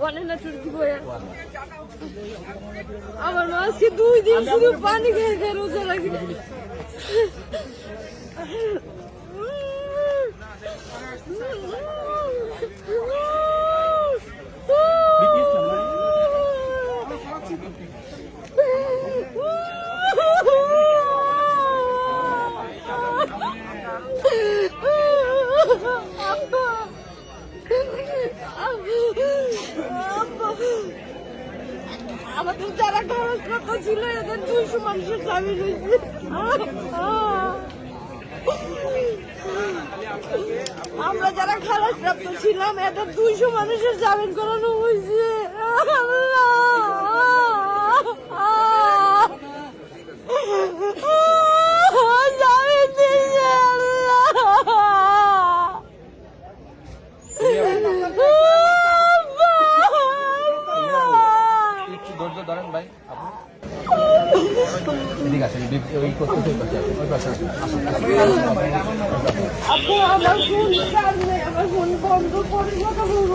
বলে না আমার মাসকে দুই দিন শুধু পানি খেয়ে খেয়ে রোজা রাখি। যারা খরচপ্রাপ্ত ছিল, এদের দুইশো মানুষের জামিন হয়েছে আমরা যারা খালাস প্রাপ্ত ছিলাম, এদের দুইশো মানুষের জামিন করানো হয়েছে ভাই আপনি এদিকে আসেন। আপু আমার ফোন আমার ফোন বন্ধ করে কথা বলব